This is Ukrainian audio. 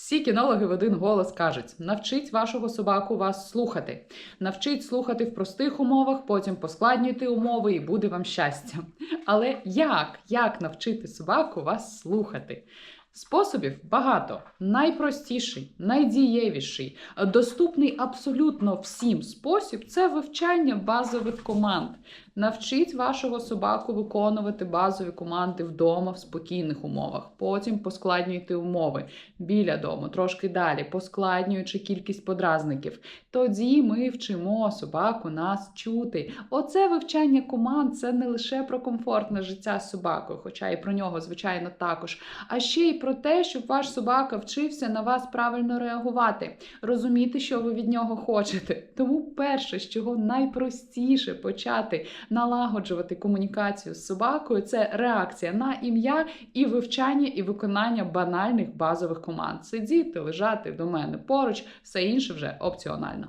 Всі кінологи в один голос кажуть: навчіть вашого собаку вас слухати, навчіть слухати в простих умовах, потім поскладнюйте умови, і буде вам щастя. Але як? Як навчити собаку вас слухати? Способів багато. Найпростіший, найдієвіший, доступний абсолютно всім спосіб це вивчання базових команд. Навчіть вашого собаку виконувати базові команди вдома в спокійних умовах. Потім поскладнюйте умови біля дому, трошки далі, поскладнюючи кількість подразників. Тоді ми вчимо собаку нас чути. Оце вивчання команд це не лише про комфортне життя собакою, хоча і про нього, звичайно, також, а ще й про те, щоб ваш собака вчився на вас правильно реагувати, розуміти, що ви від нього хочете. Тому перше, з чого найпростіше почати налагоджувати комунікацію з собакою, це реакція на ім'я і вивчання і виконання банальних базових команд: сидіти, лежати до мене поруч, все інше вже опціонально.